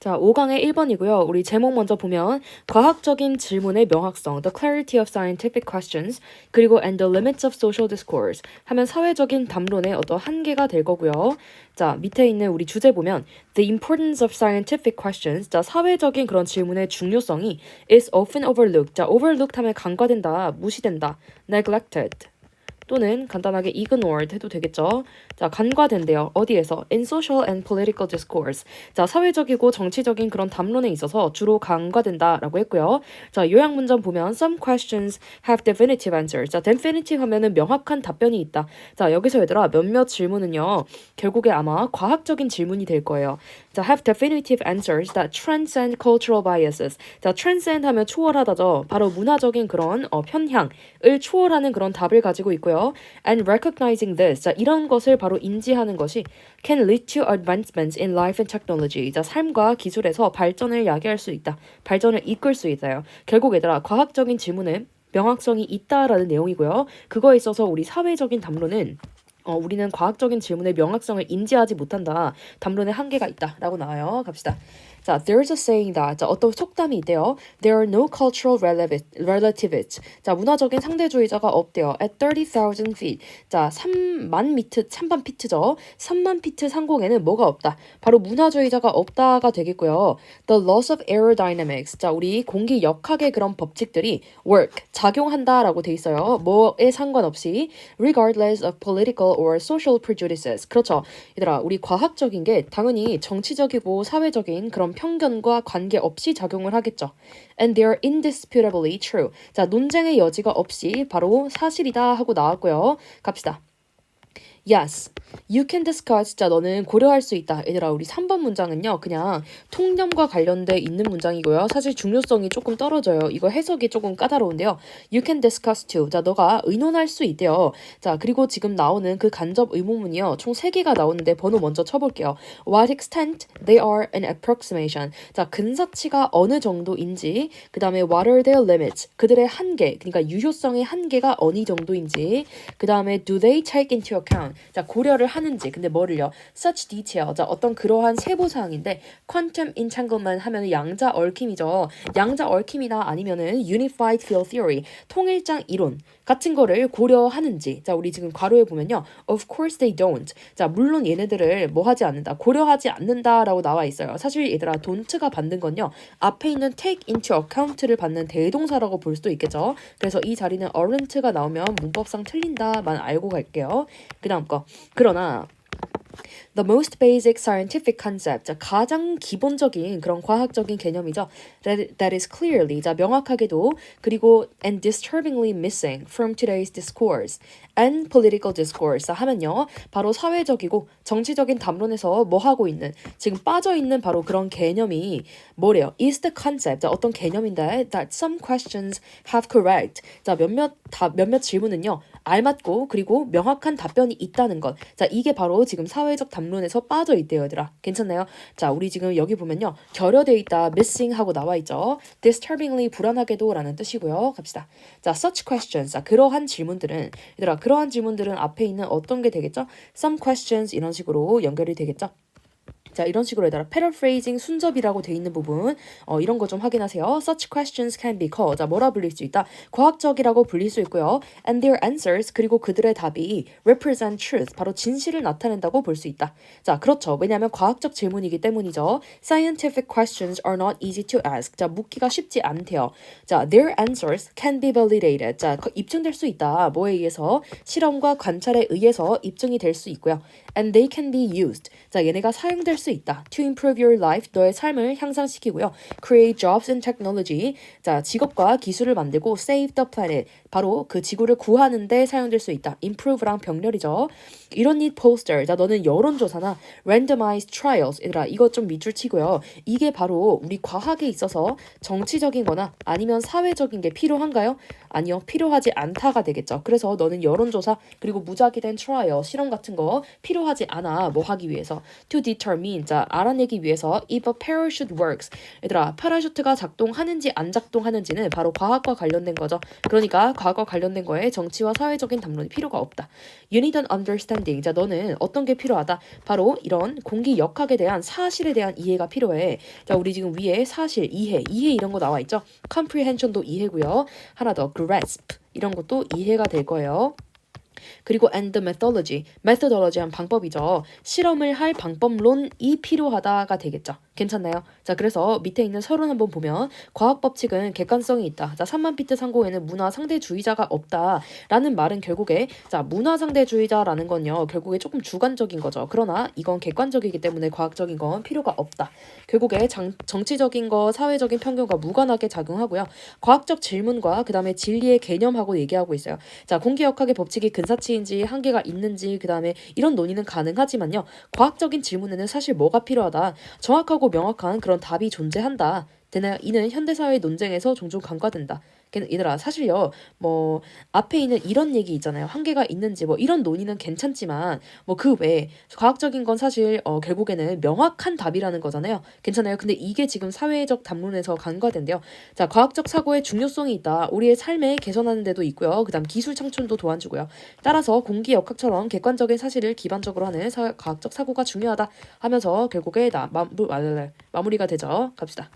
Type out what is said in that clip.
자, 5강의 1번이고요. 우리 제목 먼저 보면 과학적인 질문의 명확성, the clarity of scientific questions, 그리고 and the limits of social discourse 하면 사회적인 담론의 어떤 한계가 될 거고요. 자, 밑에 있는 우리 주제 보면 the importance of scientific questions, 자, 사회적인 그런 질문의 중요성이 is often overlooked. 자, overlooked 하면 간과된다, 무시된다, neglected. 또는 간단하게 ignored 해도 되겠죠. 자, 간과된대요. 어디에서? In social and political discourse. 자, 사회적이고 정치적인 그런 담론에 있어서 주로 간과된다라고 했고요. 자, 요약 문장 보면 some questions have definitive answers. 자, definitive 하면은 명확한 답변이 있다. 자, 여기서 얘들아 몇몇 질문은요. 결국에 아마 과학적인 질문이 될 거예요. 자, have definitive answers that transcend cultural biases. 자, transcend 하면 초월하다죠. 바로 문화적인 그런 어, 편향을 초월하는 그런 답을 가지고 있고요. And recognizing this. 자, 이런 것을 바로 인지하는 것이 can lead to advancements in life and technology. 자, 삶과 기술에서 발전을 야기할 수 있다. 발전을 이끌 수 있어요. 결국 얘들아, 과학적인 질문은 명확성이 있다라는 내용이고요. 그거에 있어서 우리 사회적인 담론은 어, 우리는 과학적인 질문의 명확성을 인지하지 못한다. 담론의 한계가 있다라고 나와요. 갑시다. 자, there's a saying that 자, 어떤 속담이 있대요. There are no cultural relativists. 자, 문화적인 상대주의자가 없대요. At 30,000 feet. 자, 3만 미트, 3만 피트죠. 3만 피트 상공에는 뭐가 없다. 바로 문화주의자가 없다가 되겠고요. The laws of aerodynamics. 자, 우리 공기 역학의 그런 법칙들이 work, 작용한다라고 돼 있어요. 뭐에 상관없이 regardless of political or social prejudices. 그렇죠. 얘들아, 우리 과학적인 게 당연히 정치적이고 사회적인 그런 편견과 관계없이 작용을 하겠죠. And they are indisputably true. 자, 논쟁의 여지가 없이 바로 사실이다 하고 나왔고요. 갑시다. Yes, you can discuss. 자, 너는 고려할 수 있다. 얘들아, 우리 3번 문장은요, 그냥 통념과 관련돼 있는 문장이고요. 사실 중요성이 조금 떨어져요. 이거 해석이 조금 까다로운데요. You can discuss too. 자, 너가 의논할 수 있대요. 자, 그리고 지금 나오는 그 간접 의문문이요. 총 3개가 나오는데 번호 먼저 쳐볼게요. What extent they are an approximation. 자, 근사치가 어느 정도인지, 그 다음에 what are their limits. 그들의 한계, 그러니까 유효성의 한계가 어느 정도인지, 그 다음에 do they take into account. 자, 고려를 하는지. 근데 뭐를요? such detail. 자, 어떤 그러한 세부 사항인데 quantum entanglement 하면은 양자 얽힘이죠. 양자 얽힘이나 아니면은 unified field theory, 통일장 이론 같은 거를 고려하는지. 자, 우리 지금 괄호에 보면요. of course they don't. 자, 물론 얘네들을 뭐 하지 않는다. 고려하지 않는다라고 나와 있어요. 사실 얘들아 don't가 받는 건요. 앞에 있는 take into account를 받는 대동사라고 볼 수도 있겠죠. 그래서 이 자리는 aren't가 나오면 문법상 틀린다만 알고 갈게요. 그다음 거. 그러나 The most basic scientific concept, 자, 가장 기본적인 그런 과학적인 개념이죠. That, that is clearly, 자, 명확하게도 그리고 and disturbingly missing from today's discourse and political discourse 하면요. 바로 사회적이고 정치적인 담론에서 뭐 하고 있는 지금 빠져 있는 바로 그런 개념이 뭐래요? is the concept, 자, 어떤 개념인데 that some questions have correct. 자, 몇몇 다 몇몇 질문은요. 알맞고 그리고 명확한 답변이 있다는 것. 자, 이게 바로 지금 사회적 담론 에서 빠져 있대요, 얘들아. 괜찮나요? 자, 우리 지금 여기 보면요. 결여돼 있다, missing 하고 나와 있죠. disturbingly 불안하게도 라는 뜻이고요. 갑시다. 자, such questions. 자, 그러한 질문들은 얘들아, 그러한 질문들은 앞에 있는 어떤 게 되겠죠? some questions 이런 식으로 연결이 되겠죠? 자 이런 식으로 얘들아 paraphrasing 순접이라고 돼 있는 부분 어, 이런 거 좀 확인하세요. Such questions can be called 자 뭐라 불릴 수 있다. 과학적이라고 불릴 수 있고요. And their answers 그리고 그들의 답이 represent truth 바로 진실을 나타낸다고 볼 수 있다. 자 그렇죠. 왜냐하면 과학적 질문이기 때문이죠. Scientific questions are not easy to ask. 자 묻기가 쉽지 않대요. 자 their answers can be validated. 자 입증될 수 있다. 뭐에 의해서 실험과 관찰에 의해서 입증이 될 수 있고요. And they can be used. 자 얘네가 사용될 수 있다. To improve your life, 너의 삶을 향상시키고요. Create jobs and technology. 자, 직업과 기술을 만들고 save the planet. 바로 그 지구를 구하는데 사용될 수 있다. improve랑 병렬이죠. You don't need poster. 자, 너는 여론조사나 randomized trials. 얘들아, 이것 좀 밑줄 치고요. 이게 바로 우리 과학에 있어서 정치적인 거나 아니면 사회적인 게 필요한가요? 아니요. 필요하지 않다가 되겠죠. 그래서 너는 여론조사 그리고 무작위 된 트라이얼, 실험 같은 거 필요하지 않아. 뭐 하기 위해서. To determine mean? 자, 알아내기 위해서 if a parachute works. 얘들아, 파라슈트가 작동하는지 안 작동하는지는 바로 과학과 관련된 거죠. 그러니까 과학과 관련된 거에 정치와 사회적인 담론이 필요가 없다. You need an understanding. 자, 너는 어떤 게 필요하다? 바로 이런 공기 역학에 대한 사실에 대한 이해가 필요해. 자, 우리 지금 위에 사실, 이해, 이해 이런 거 나와 있죠? comprehension도 이해고요. 하나 더 grasp 이런 것도 이해가 될 거예요. 그리고 and the methodology, methodology 한 방법이죠. 실험을 할 방법론이 필요하다가 되겠죠. 괜찮나요? 자, 그래서 밑에 있는 서론 한번 보면 과학 법칙은 객관성이 있다. 자, 3만 피트 상고에는 문화 상대주의자가 없다라는 말은 결국에 자, 문화 상대주의자라는 건요. 결국에 조금 주관적인 거죠. 그러나 이건 객관적이기 때문에 과학적인 건 필요가 없다. 결국에 장, 정치적인 거, 사회적인 편견과 무관하게 작용하고요. 과학적 질문과 그다음에 진리의 개념하고 얘기하고 있어요. 자, 공기 역학의 법칙이 근사치인지 한계가 있는지 그다음에 이런 논의는 가능하지만요. 과학적인 질문에는 사실 뭐가 필요하다. 정확하고 명확한 그런 답이 존재한다. 되나요? 이는 현대사회 논쟁에서 종종 간과된다. 얘들아 사실요 뭐 앞에 있는 이런 얘기 있잖아요. 한계가 있는지 뭐 이런 논의는 괜찮지만 뭐 그 외에 과학적인 건 사실 어 결국에는 명확한 답이라는 거잖아요. 괜찮아요? 근데 이게 지금 사회적 담론에서 간과된대요. 자 과학적 사고의 중요성이 있다. 우리의 삶에 개선하는 데도 있고요. 그다음 기술 창출도 도와주고요. 따라서 공기 역학처럼 객관적인 사실을 기반적으로 하는 사, 과학적 사고가 중요하다 하면서 결국에 나 마무, 마무리가 되죠. 갑시다